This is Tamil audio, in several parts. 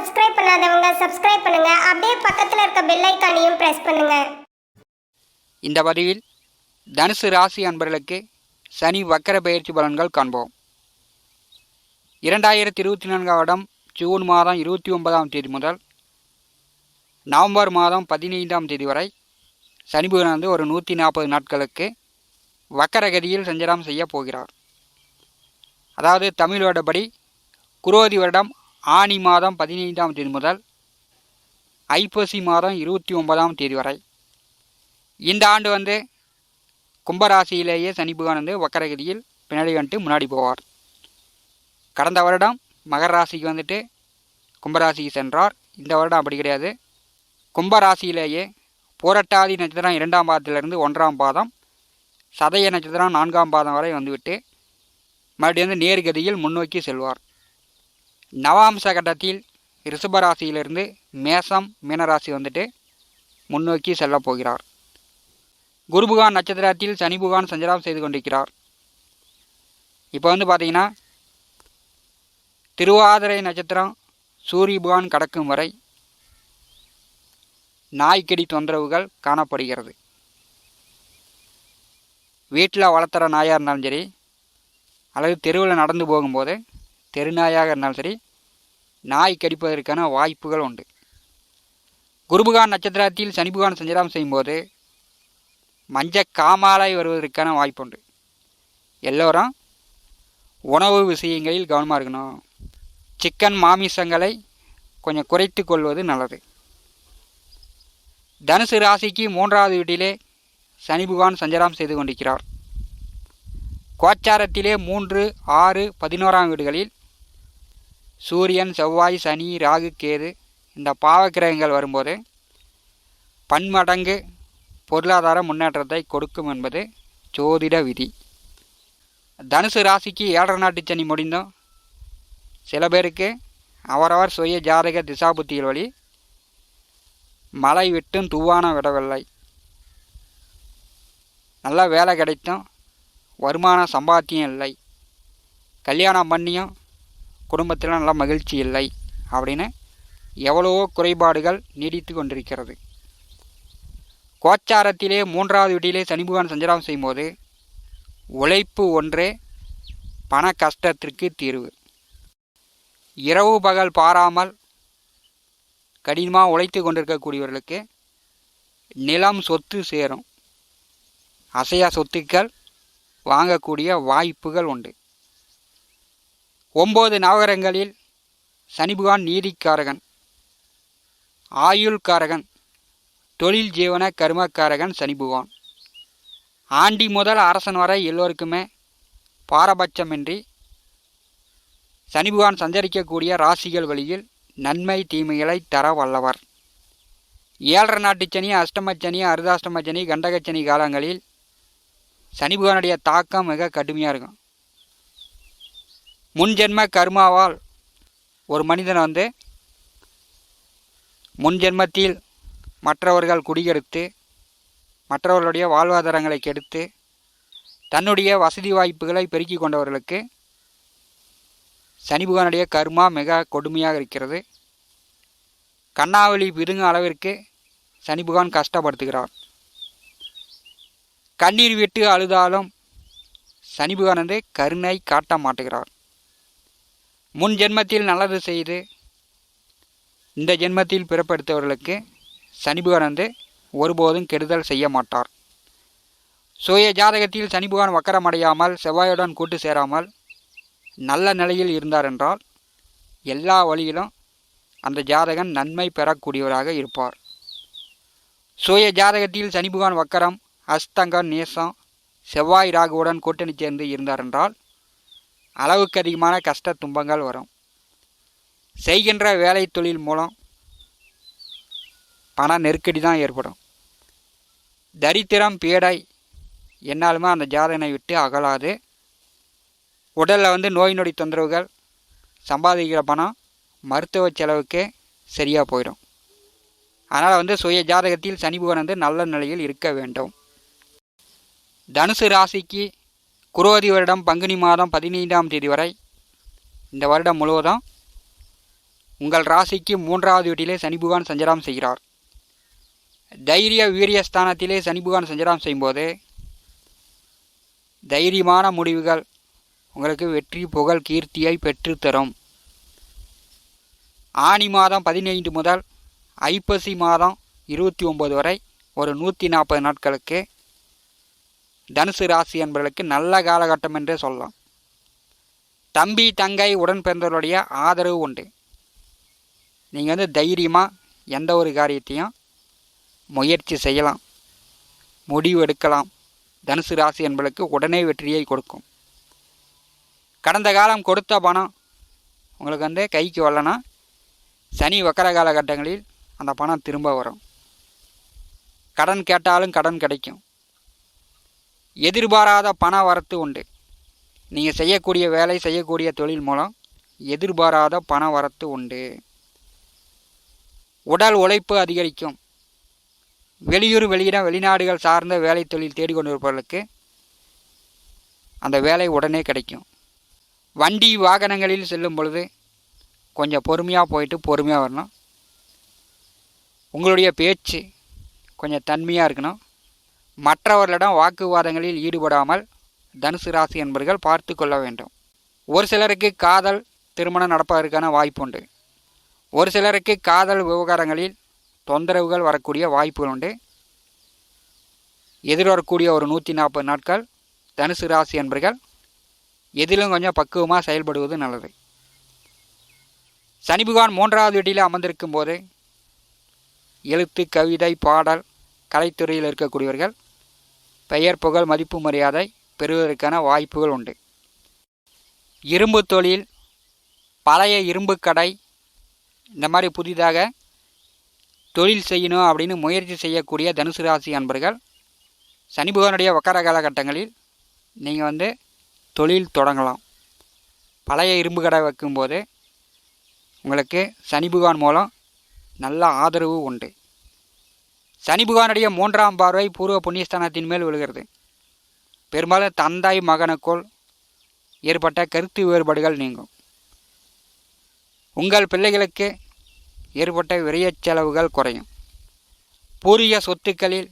சப்ஸ்கிரைப் பண்ணாதவங்க சப்ஸ்கிரைப் பண்ணுங்க. அப்படியே பக்கத்தில் இருக்க பெல் ஐக்கானையும் பிரஸ் பண்ணுங்க. இந்த பதிவில் தனுசு ராசி அன்பர்களுக்கு சனி வக்கர பயிற்சி பலன்கள் காண்போம். இரண்டாயிரத்தி இருபத்தி நான்காம் வருடம் ஜூன் மாதம் இருபத்தி ஒன்பதாம் தேதி முதல் நவம்பர் மாதம் பதினைந்தாம் தேதி வரை சனி புதன் வந்து ஒரு நூற்றி நாற்பது நாட்களுக்கு வக்கரகதியில் சஞ்சாரம் செய்ய போகிறார். அதாவது தமிழ் வருடப்படி குரோதி வருடம் ஆனி மாதம் பதினைந்தாம் தேதி முதல் ஐப்பசி மாதம் இருபத்தி ஒன்பதாம் தேதி வரை. இந்த ஆண்டு வந்து கும்பராசியிலேயே சனி பகவான் வந்து வக்கரகதியில் பின்னாடி வந்துட்டு முன்னாடி போவார். கடந்த வருடம் மகர ராசிக்கு வந்துட்டு கும்பராசிக்கு சென்றார். இந்த வருடம் அப்படி கிடையாது. கும்பராசியிலேயே போரட்டாதி நட்சத்திரம் இரண்டாம் பாதத்திலிருந்து ஒன்றாம் பாதம் சதய நட்சத்திரம் நான்காம் பாதம் வரை வந்துவிட்டு மறுபடியும் வந்து நேர்கதியில் முன்னோக்கி செல்வார். நவாம்ச கட்டத்தில் ரிஷபராசியிலிருந்து மேசம் மீனராசி வந்துட்டு முன்னோக்கி செல்லப் போகிறார். குருபுகான் நட்சத்திரத்தில் சனி புகான் சஞ்சாரம் செய்து கொண்டிருக்கிறார். இப்போ வந்து பார்த்தீங்கன்னா திருவாதிரை நட்சத்திரம் சூரிய புகான் கடக்கும் வரை நாய்க்கடி தொந்தரவுகள் காணப்படுகிறது. வீட்டில் வளர்த்துற நாயாக இருந்தாலும் சரி அல்லது தெருவில் நடந்து போகும்போது தெருநாயாக இருந்தாலும் சரி நாய் கடிப்பதற்கான வாய்ப்புகள் உண்டு. குருபுகான் நட்சத்திரத்தில் சனிபுகான் சஞ்சாரம் செய்யும்போது மஞ்ச காமாலை வருவதற்கான வாய்ப்பு உண்டு. எல்லோரும் உணவு விஷயங்களில் கவனமாக இருக்கணும். சிக்கன் மாமிசங்களை கொஞ்சம் குறைத்து கொள்வது நல்லது. தனுசு ராசிக்கு மூன்றாவது வீட்டிலே சனி பகவான் சஞ்சாரம் செய்து கொண்டிருக்கிறார். கோச்சாரத்திலே மூன்று ஆறு பதினோராம் வீடுகளில் சூரியன் செவ்வாய் சனி ராகு கேது இந்த பாவக்கிரகங்கள் வரும்போது பன்மடங்கு பொருளாதார முன்னேற்றத்தை கொடுக்கும் என்பது ஜோதிட விதி. தனுசு ராசிக்கு ஏழரை நாட்டு சனி முடிந்தோம். சில பேருக்கு அவரவர் சுய ஜாதக திசாபுத்திகள் வழி மழை விட்டும் தூவானம் விடவில்லை. நல்ல வேலை கிடைத்தும். வருமான சம்பாத்தியம் இல்லை. கல்யாணம் பண்ணியும் குடும்பத்தில் நல்ல மகிழ்ச்சி இல்லை அப்படின்னு எவ்வளவோ குறைபாடுகள் நீடித்து கொண்டிருக்கிறது. கோச்சாரத்திலே மூன்றாவது வீட்டிலே சனிபகவான் சஞ்சாரம் செய்யும்போது உழைப்பு ஒன்றே பண கஷ்டத்திற்கு தீர்வு. இரவு பகல் பாராமல் கடினமாக உழைத்து கொண்டிருக்கக்கூடியவர்களுக்கு நிலம் சொத்து சேரும். அசையா சொத்துக்கள் வாங்கக்கூடிய வாய்ப்புகள் உண்டு. ஒம்பது நவகரங்களில் சனிபுகான் நீதிக்காரகன் ஆயுள்காரகன் தொழில் ஜீவன கர்மக்காரகன் சனிபுகான் ஆண்டி முதல் அரசன் வரை எல்லோருக்குமே பாரபட்சமின்றி சனிபுகான் சஞ்சரிக்கக்கூடிய ராசிகள் வழியில் நன்மை தீமைகளை தர வல்லவர். ஏழரை நாட்டு சனி அஷ்டமச்சனி அருதாஷ்டமசனி கண்டகச்சனி காலங்களில் சனிபுகானுடைய தாக்கம் மிக கடுமையாக இருக்கும். முன்ஜென்ம கர்மாவால் ஒரு மனிதன் வந்து முன்ஜென்மத்தில் மற்றவர்கள் குடியெடுத்து மற்றவர்களுடைய வாழ்வாதாரங்களை கெடுத்து தன்னுடைய வசதி வாய்ப்புகளை பெருக்கி கொண்டவர்களுக்கு சனிபுகனுடைய கர்மா மிக கொடுமையாக இருக்கிறது. கண்ணாவளி விருங்கும் அளவிற்கு சனி கஷ்டப்படுத்துகிறார். கண்ணீர் விட்டு அழுதாலும் சனி வந்து கருணை காட்ட மாட்டுகிறார். முன் ஜென்மத்தில் நல்லது செய்து இந்த ஜென்மத்தில் பிறப்படுத்தவர்களுக்கு சனி பகவான் வந்து ஒருபோதும் கெடுதல் செய்ய மாட்டார். சுய ஜாதகத்தில் சனி பகவான் வக்கரமடையாமல் செவ்வாயுடன் கூட்டு சேராமல் நல்ல நிலையில் இருந்தார் என்றால் எல்லா வழியிலும் அந்த ஜாதகன் நன்மை பெறக்கூடியவராக இருப்பார். சுய ஜாதகத்தில் சனி பகவான் வக்கரம் அஸ்தங்கம் நேசம் செவ்வாய் ராகுவுடன் கூட்டணி சேர்ந்து இருந்தார் என்றால் அளவுக்கு அதிகமான கஷ்ட துன்பங்கள் வரும். செய்கின்ற வேலை தொழில் மூலம் பண நெருக்கடி தான் ஏற்படும். தரித்திரம் பீடை என்னாலுமே அந்த ஜாதகனை விட்டு அகலாது. உடலில் வந்து நோய் நொடி தொந்தரவுகள் சம்பாதிக்கிற பணம் மருத்துவ செலவுக்கு சரியாக போயிடும். அதனால் வந்து சுய ஜாதகத்தில் சனி பகவான் வந்து நல்ல நிலையில் இருக்க வேண்டும். தனுசு ராசிக்கு குரோதி வருடம் பங்குனி மாதம் பதினைந்தாம் தேதி வரை. இந்த வருடம் முழுவதும் உங்கள் ராசிக்கு மூன்றாவது வீட்டிலே சனி பகவான் சஞ்சாரம் செய்கிறார். தைரிய வீரியஸ்தானத்திலே சனி பகவான் சஞ்சாரம் செய்யும்போது தைரியமான முடிவுகள் உங்களுக்கு வெற்றி புகழ் கீர்த்தியை பெற்றுத்தரும். ஆனி மாதம் பதினைந்து முதல் ஐப்பசி மாதம் இருபத்தி ஒம்பது வரை ஒரு நூற்றி நாற்பது நாட்களுக்கு தனுசு ராசி என்பவர்களுக்கு நல்ல காலகட்டம் என்றே சொல்லலாம். தம்பி தங்கை உடன் பிறந்தவர்களுடைய ஆதரவு உண்டு. நீங்கள் வந்து தைரியமாக எந்த ஒரு காரியத்தையும் முயற்சி செய்யலாம். முடிவு எடுக்கலாம். தனுசு ராசி என்பதற்கு உடனே வெற்றியை கொடுக்கும். கடந்த காலம் கொடுத்த பணம் உங்களுக்கு வந்து கைக்கு வரலனா சனி வக்கர காலகட்டங்களில் அந்த பணம் திரும்ப வரும். கடன் கேட்டாலும் கடன் கிடைக்கும். எதிர்பாராத பண வரத்து உண்டு. நீங்கள் செய்யக்கூடிய வேலை செய்யக்கூடிய தொழில் மூலம் எதிர்பாராத பண வரத்து உண்டு. உடல் உழைப்பு அதிகரிக்கும். வெளியூர் வெளியிடம் வெளிநாடுகள் சார்ந்த வேலை தொழில் தேடிக்கொண்டிருப்பவர்களுக்கு அந்த வேலை உடனே கிடைக்கும். வண்டி வாகனங்களில் செல்லும் பொழுது கொஞ்சம் பொறுமையாக போயிட்டு பொறுமையாக வரணும். உங்களுடைய பேச்சு கொஞ்சம் தன்மையாக இருக்கணும். மற்றவர்களிடம் வாக்குவாதங்களில் ஈடுபடாமல் தனுசு ராசி என்பர்கள் பார்த்து கொள்ள வேண்டும். ஒரு சிலருக்கு காதல் திருமணம் நடப்பதற்கான வாய்ப்பு உண்டு ஒரு சிலருக்கு காதல் விவகாரங்களில் தொந்தரவுகள் வரக்கூடிய வாய்ப்புகள் உண்டு எதிர்வரக்கூடிய ஒரு நூற்றி நாற்பது நாட்கள் தனுசு ராசி என்பர்கள் எதிலும் கொஞ்சம் பக்குவமாக செயல்படுவது நல்லது. சனி பகவான் மூன்றாவது வீட்டில் அமர்ந்திருக்கும் போது எழுத்து கவிதை பாடல் கலைத்துறையில் இருக்கக்கூடியவர்கள் பெயர் புகழ் மதிப்பு மரியாதை பெறுவதற்கான வாய்ப்புகள் உண்டு. இரும்பு தொழில் பழைய இரும்பு கடை இந்த மாதிரி புதிதாக தொழில் செய்யணும் அப்படின்னு முயற்சி செய்யக்கூடிய தனுசு ராசி அன்பர்கள் சனி புகனுடைய வக்கர காலகட்டங்களில் நீங்கள் வந்து தொழில் தொடங்கலாம். பழைய இரும்பு கடை வைக்கும்போது உங்களுக்கு சனி புகான் மூலம் நல்ல ஆதரவு உண்டு. சனிபகவானுடைய மூன்றாம் பார்வை பூர்வ புண்ணியஸ்தானத்தின் மேல் விழுகிறது. பெரும்பாலும் தந்தாய் மகனுக்குள் ஏற்பட்ட கருத்து வேறுபாடுகள் நீங்கும். உங்கள் பிள்ளைகளுக்கு ஏற்பட்ட விரைய செலவுகள் குறையும். பூர்வீக சொத்துக்களில்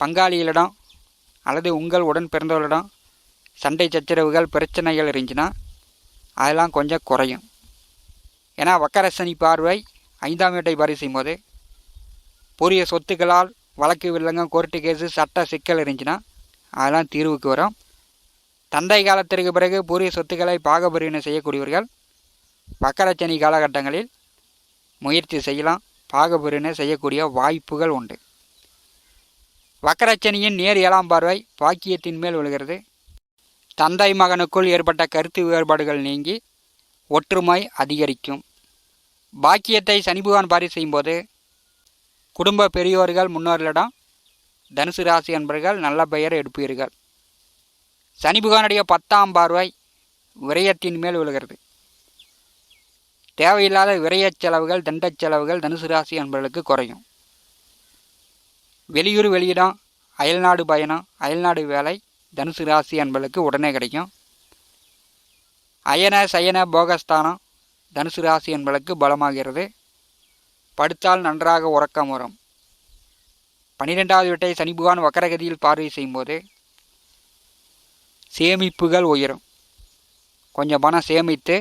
பங்காளிகளிடம் அல்லது உங்கள் உடன் பிறந்தவர்களிடம் சண்டை சச்சரவுகள் பிரச்சனைகள் இருந்துச்சுன்னா அதெல்லாம் கொஞ்சம் குறையும். ஏன்னா வக்கரசனி பார்வை ஐந்தாம் வீட்டை பாரி போது பூரிய சொத்துக்களால் வழக்கு வில்லங்க கோர்ட்டு கேஸு சட்ட சிக்கல் இருந்துச்சுன்னா அதெல்லாம் தீர்வுக்கு வரும். தந்தை காலத்திற்கு பிறகு பூரிய சொத்துக்களை பாகபிரிவினை செய்யக்கூடியவர்கள் வக்கரச்சனி காலகட்டங்களில் முயற்சி செய்யலாம். பாகபிரிவினை செய்யக்கூடிய வாய்ப்புகள் உண்டு. வக்கரச்சனியின் நேர் ஏழாம் பார்வை பாக்கியத்தின் மேல் விழுகிறது. தந்தை மகனுக்குள் ஏற்பட்ட கருத்து வேறுபாடுகள் நீங்கி ஒற்றுமை அதிகரிக்கும். பாக்கியத்தை சனிபகவான் பாரி செய்யும்போது குடும்ப பெரியோர்கள் முன்னோர்களிடம் தனுசு ராசி என்பர்கள் நல்ல பெயர் எடுப்பீர்கள். சனி பத்தாம் பார்வை விரயத்தின் மேல் விழுகிறது. தேவையில்லாத விரயச் செலவுகள் தண்ட செலவுகள் தனுசு ராசி என்பவர்களுக்கு குறையும். வெளியூர் வெளியிடம் அயல்நாடு பயணம் அயல்நாடு வேலை தனுசு ராசி என்பவர்களுக்கு உடனே கிடைக்கும். அயன சயன போகஸ்தானம் தனுசு ராசி என்பவர்களுக்கு பலமாகிறது. படுத்தால் நன்றாக உறக்கம் வரும். பன்னிரெண்டாவது வீட்டை சனி வக்கரகதியில் பார்வை செய்யும்போது சேமிப்புகள் உயரும். கொஞ்சம் பணம் சேமித்து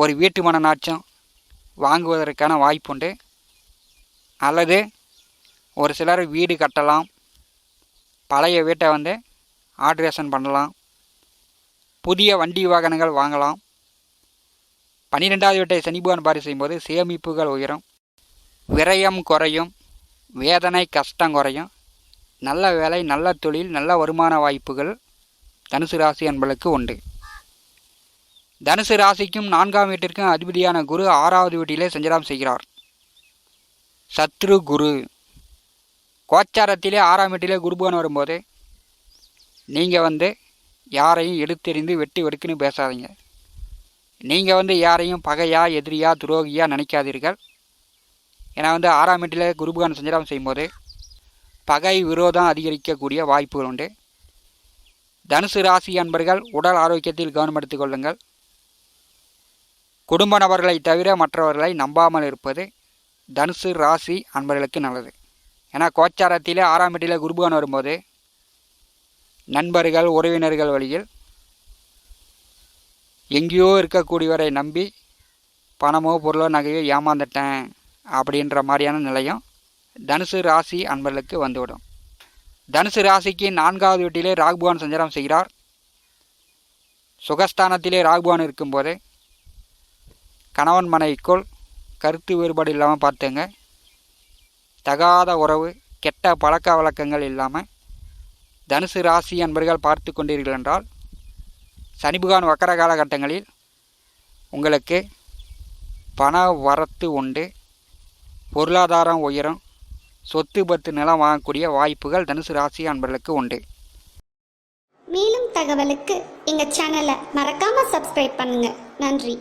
ஒரு வீட்டு மனநாச்சம் வாங்குவதற்கான வாய்ப்புண்டு. அல்லது ஒரு சிலர் வீடு கட்டலாம் பழைய வீட்டை வந்து ஆல்ட்ரேஷன் பண்ணலாம் புதிய வண்டி வாகனங்கள் வாங்கலாம். பன்னிரெண்டாவது வீட்டை சனிபகவான் பாரி செய்யும்போது சேமிப்புகள் உயரும். விரயம் குறையும். வேதனை கஷ்டம் குறையும். நல்ல வேலை நல்ல தொழில் நல்ல வருமான வாய்ப்புகள் தனுசு ராசி என்பளுக்கு உண்டு. தனுசு ராசிக்கும் நான்காம் வீட்டிற்கும் அதிபதியான குரு ஆறாவது வீட்டிலே சஞ்சலம் செய்கிறார். சத்ரு குரு. கோச்சாரத்திலே ஆறாம் வீட்டிலே குருபகன் வரும்போது நீங்கள் வந்து யாரையும் எடுத்தெறிந்து வெட்டி வெடுக்குன்னு பேசாதீங்க. நீங்கள் வந்து யாரையும் பகையா எதிரியா துரோகியா நினைக்காதீர்கள். ஏன்னா வந்து ஆறாம் வீட்டில் குருபகான் சஞ்சலம் செய்யும்போது பகை விரோதம் அதிகரிக்கக்கூடிய வாய்ப்புகள் உண்டு. தனுசு ராசி அன்பர்கள் உடல் ஆரோக்கியத்தில் கவனம் கொள்ளுங்கள். குடும்ப நபர்களை தவிர மற்றவர்களை நம்பாமல் இருப்பது தனுசு ராசி அன்பர்களுக்கு நல்லது. ஏன்னா கோச்சாரத்திலே ஆறாம் வீட்டிலே குருபகான் வரும்போது நண்பர்கள் உறவினர்கள் வழியில் எங்கேயோ இருக்கக்கூடியவரை நம்பி பணமோ பொருளோ நகையோ ஏமாந்துட்டேன் அப்படின்ற மாதிரியான நிலையம் தனுசு ராசி அன்பர்களுக்கு வந்துவிடும். தனுசு ராசிக்கு நான்காவது வீட்டிலே ராகுபவான் சஞ்சாரம் செய்கிறார். சுகஸ்தானத்திலே ராகுபவான் இருக்கும்போது கணவன் மனைவிக்குள் கருத்து வேறுபாடு இல்லாமல் பார்த்துங்க. தகாத உறவு கெட்ட பழக்க வழக்கங்கள் இல்லாமல் தனுசு ராசி அன்பர்கள் பார்த்து கொண்டீர்கள் என்றால் சனிபுகான் வக்கர காலகட்டங்களில் உங்களுக்கு பண வரத்து உண்டு பொருளாதாரம் உயரும் சொத்து பத்து நிலம் வாங்கக்கூடிய வாய்ப்புகள் தனுசு ராசி அன்பர்களுக்கு உண்டு. மேலும் தகவலுக்கு எங்கள் சேனலை மறக்காமல் சப்ஸ்கிரைப் பண்ணுங்கள் நன்றி.